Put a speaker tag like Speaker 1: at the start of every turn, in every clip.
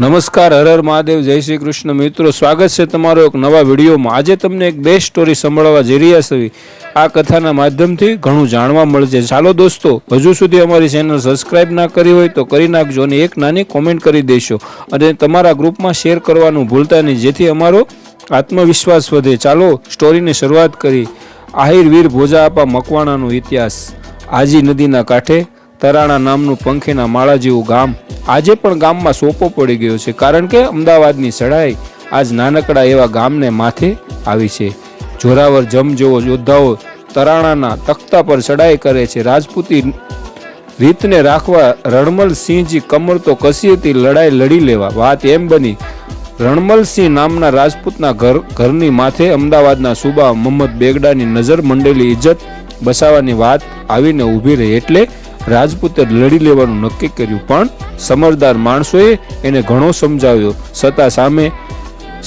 Speaker 1: નમસ્કાર, હર હર મહાદેવ, જય શ્રી કૃષ્ણ. મિત્રો, સ્વાગત છે તમારો એક નવા વિડીયોમાં. આજે તમને એક બે સ્ટોરી સંભળાવવા જઈ રહ્યા છે આ કથાના માધ્યમથી ઘણું જાણવા મળશે. ચાલો દોસ્તો, હજુ સુધી અમારી ચેનલ સબસ્ક્રાઇબ ના કરી હોય તો કરી નાખજો અને એક નાની કોમેન્ટ કરી દેશો. અને તમારા ગ્રુપમાં શેર કરવાનું ભૂલતા નહીં, જેથી અમારો આત્મવિશ્વાસ વધે. ચાલો સ્ટોરીની શરૂઆત કરી. આહિર વીર ભોજા આપા મકવાણાનો ઇતિહાસ. આજી નદીના કાંઠે તરાણા નામનું પંખીના માળા જેવું ગામ આજે પણ ગામમાં સોપો પડી ગયો છે. કારણ કે અમદાવાદની સડાઈ આજ નાનકડા એવા ગામને માથે આવી છે. જોરાવર જમ જેવો યોદ્ધાઓ તરાણાના તખ્તા પર ચડાઈ કરે છે. રાજપૂતી રીતને રાખવા રણમલસિંહજી કમર તો કસી હતી લડાઈ લડી લેવા. વાત એમ બની, રણમલસિંહ નામના રાજપૂતના ઘર, ઘરની માથે અમદાવાદના સુબા મોહમ્મદ બેગડાની નજર મંડેલી ઇજ્જત બસાવવાની વાત આવીને ઊભી રહી. એટલે રાજપૂતે લડી લેવાનું નક્કી કર્યું, પણ સમજદાર માણસોએ એને ઘણો સમજાવ્યો. છતાં સામે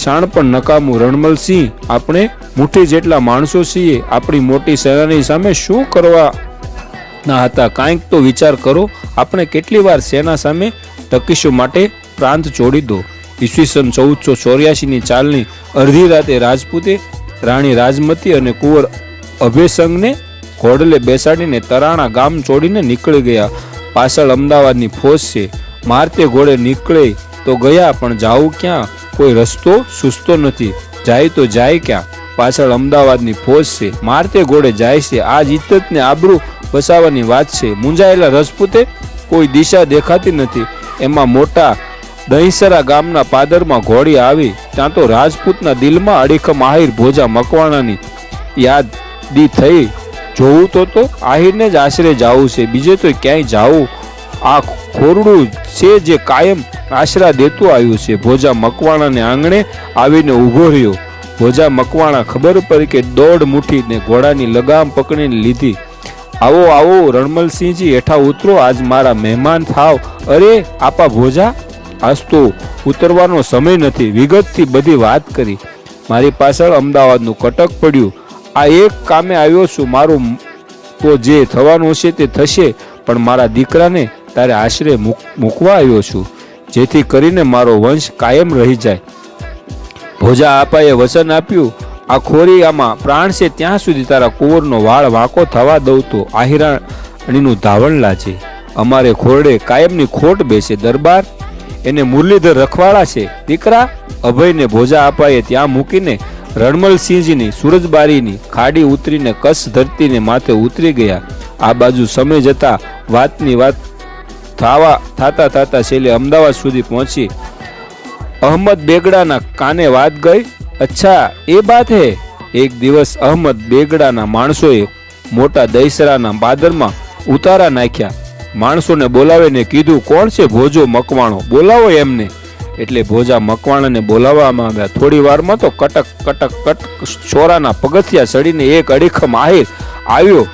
Speaker 1: શાણ પણ નકામું રણમલસિંહ, આપણે મુઠ્ઠી જેટલા માણસો છીએ, આપણી મોટી સેનાની સામે શું કરવા ના હતા? કાંઈક તો વિચાર કરો, આપણે કેટલી વાર સેના સામે ટકીશું માટે પ્રાંત છોડી દો. ઈસવીસન ચૌદસો ચોર્યાસીની ચાલની અડધી રાતે રાજપૂતે રાણી રાજમતી અને કુંવર અભયસંગને ઘોડલે બેસાડીને તરાણા ગામ છોડીને નીકળી ગયા. પાછળ અમદાવાદની ફોજ છે. મારતે ઘોડે નીકળે તો ગયા, પણ જાવું ક્યાં? કોઈ રસ્તો સૂસતો નથી. જાય તો જાય ક્યાં? પાછળ અમદાવાદની ફોજ છે. મારતે ઘોડે જાય છે. આ ઇજ્જતને આબરૂ બસાવવાની વાત છે. મુંજાયેલા રજપૂતે કોઈ દિશા દેખાતી નથી. એમાં મોટા દહીસરા ગામના પાદરમાં ઘોડી આવી. ત્યાં તો રાજપૂતના દિલમાં અડીખમ આહિર ભોજા મકવાણાની યાદ દી થઈ. જોવું તો તો આહિરને જ આશરે જાવું છે. બીજે તો ક્યાંય જાવું? આ ખોરડું છે જે કાયમ આશરા દેતું આવ્યું છે. ભોજા મકવાણાને આંગણે આવીને ઊભો રહ્યો. ભોજા મકવાણા ખબર પડી કે દોઢ મુઠ્ઠીને ઘોડાની લગામ પકડીને લીધી. આવો આવો, રણમલસિંહજી હેઠા ઉતરો. આજ મારા મહેમાન થાવ. અરે, આપા ભોજા, આજ તો ઉતરવાનો સમય નથી. વિગતથી બધી વાત કરી. મારી પાછળ અમદાવાદનું કટક પડ્યું. આ એક કામે આવ્યો છું, મારું તો જે થવાનું હશે તે થશે, પણ મારા દીકરાને તારે આશરે મૂક- મૂકવા આવ્યો છું, જેથી કરીને મારો વંશ કાયમ રહી જાય. ભોજા આપાએ વચન આપ્યું, આ ખોરી આમાં પ્રાણ છે, ત્યાં સુધી તારા કુંવરનો વાળ વાંકો થવા દઉં તો આહિરાણીનું ધાવણ લાજે. અમારે ખોરડે કાયમની ખોટ બેસે, દરબાર એને મુરલીધર રખવાળા છે. દીકરા, અભયને ભોજા આપાએ ત્યાં મૂકીને રણમલસિંહજીની સુરજબારીની ખાડી ઉતરીને કચ્છ ધરતીને માથે ઉતરી ગયા. આ બાજુ સમય જતા વાતની વાત થાવા, થાતા થાતા છેલ્લે અમદાવાદ સુધી પહોંચી. અહમદ બેગડાના કાને વાત ગઈ? અચ્છા, એ બાત હે. એક દિવસ અહમદ બેગડાના માણસોએ મોટા દહીસરાના બાદરમાં ઉતારા નાખ્યા. માણસોને બોલાવીને કીધું, કોણ છે ભોજો મકવાણો? બોલાવો એમને. એટલે ભોજા મકવાણાને બોલાવવામાં આવ્યા. થોડી વારમાં તો કટક કટક કટક ચોરાના પગથિયા ચડીને એક અડીખમ આહિર આવ્યો.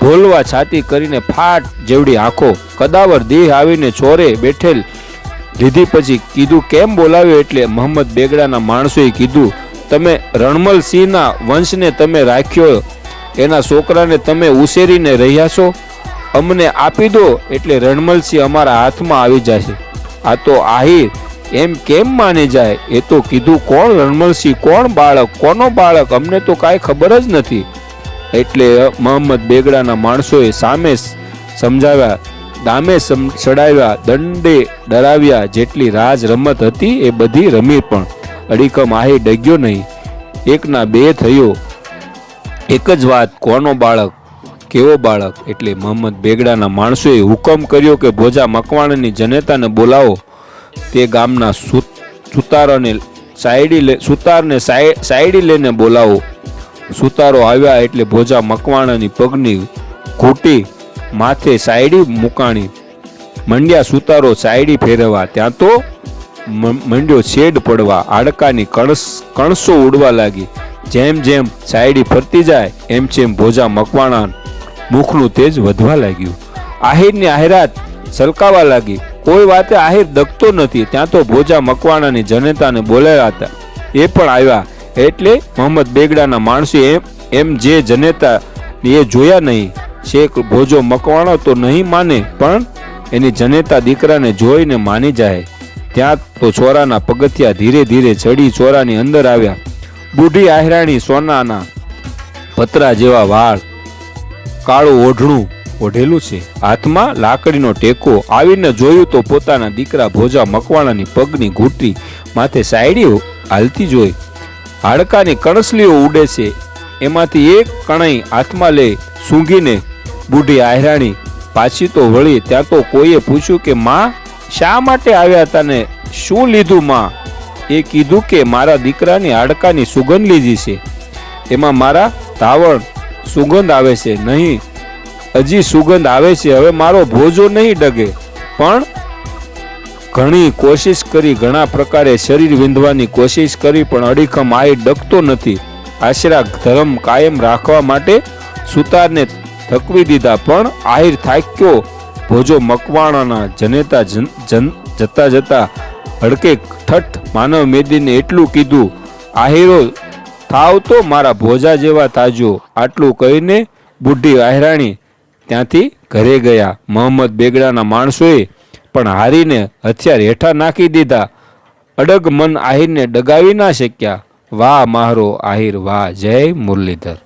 Speaker 1: ભોલવા છાતી કરીને ફાટ જેવડી આંખો. કદાવર દેહ આવીને ચોરે બેઠેલ. લીધી પછી કીધું, કેમ બોલાવ્યો? એટલે મોહમ્મદ બેગડાના માણસોએ કીધું, તમે રણમલસિંહના વંશને તમે રાખ્યો. એના છોકરાને તમે ઉછેરીને રહ્યા છો. અમને આપી દો એટલે રણમલસિંહ અમારા હાથમાં આવી જશે. આ તો આહિર. એમ કેમ માની જાય? એ તો કીધું કોણ રણમલસિંહ કોણ બાળક, કોનો બાળક? અમને તો કાંઈ ખબર જ નથી. એટલે મોહમ્મદ બેગડાના માણસોએ સામે સમજાવ્યા, દામે ચડાવ્યા, દંડે ડરાવ્યા, જેટલી રાજ રમત હતી એ બધી રમી પણ. અડીકમ આહી ડગ્યો નહીં. એકના બે થયો. એક જ વાત, કોનો બાળક? કેવો બાળક? એટલે મોહમ્મદ બેગડાના માણસોએ હુકમ કર્યો કે ભોજા મકવાણની જનેતાને બોલાવો. તે ગામના સુતારોને સાયડી લે, સુતારને સાય- સાયડી લઈને બોલાવો. સુતારો આવ્યા એટલે ભોજા મકવાણાની પગની ઘૂંટી માથે સાયડી મુકાણી. મંડ્યા સુતારો સાયડી ફેરવવા. ત્યાં તો મંડ્યો છેડ પડવા. હાડકાની કણસ, કણસો ઉડવા લાગી. જેમ જેમ સાયડી ફરતી જાય, એમ જેમ ભોજા મકવાણા મુખનું તેજ વધવા લાગ્યું. આહિરની આહિરાત સલકાવા લાગી. કોઈ વાતે આહિર દગતો નથી, ત્યાં તો ભોજા મકવાણાની જનતાને બોલાવ્યા હતા. એ પણ આવ્યા. એટલે મોહમ્મદ બેગડાના માણસો એમ એમ જે જનેતા એ જોયા નહીં. શેખ ભોજો મકવાણો તો નહીં માને, પણ એની જનેતા દીકરાને જોઈને માની જાય. ત્યાં તો ચોરાના પગથિયા ધીરે ધીરે ચડી ચોરાની અંદર આવ્યા. બુઢી આહરાણી સોનાના પતરા જેવા વાળ કાળું ઓઢણું ઓઢેલું છે. હાથમાં લાકડીનો ટેકો આવીને જોયું તો પોતાના દીકરા ભોજા મકવાણાની પગની ઘૂંટી માથે સાયડીઓ હાલતી જોઈ. હાડકાની કણસલીઓ ઉડે છે. એમાંથી એક કણાઈ હાથમાં લઈ સૂંઘીને બુઢી આહરાણી પાછી તો વળી ત્યાં તો કોઈએ પૂછ્યું કે, માં, શા માટે આવ્યા હતા ને શું લીધું, માં? એ કીધું કે, મારા દીકરાની હાડકાની સુગંધ લીધી છે. એમાં મારા ધાવણ સુગંધ આવે છે? નહીં. હજી સુગંધ આવે છે. હવે મારો ભોજો નહીં ડગે. પણ ઘણી કોશિશ કરી, ઘણા પ્રકારે શરીર વિંધવાની કોશિશ કરી, પણ અડીખમ આય ડગતો નથી. આશરા ધર્મ કાયમ રાખવા માટે સુતારને થકવી દીધા. પણ આહિર થાક્યો. ભોજો મકવાણાના જનેતા જન- જતા જતા હડકે ઠઠ માનવ મેદીને એટલું કીધું, આહિરો થાવ તો મારા ભોજા જેવા તાજો. આટલું કહીને બુઢી આહરાણી ત્યાંથી ઘરે ગયા. મોહમ્મદ બેગડાના માણસોએ પણ હારીને હથિયાર હેઠા નાખી દીધા. અડગ મન આહિરને ડગાવી ના શક્યા. વાહ મારો આહિર, વાહ, જય મુરલીધર.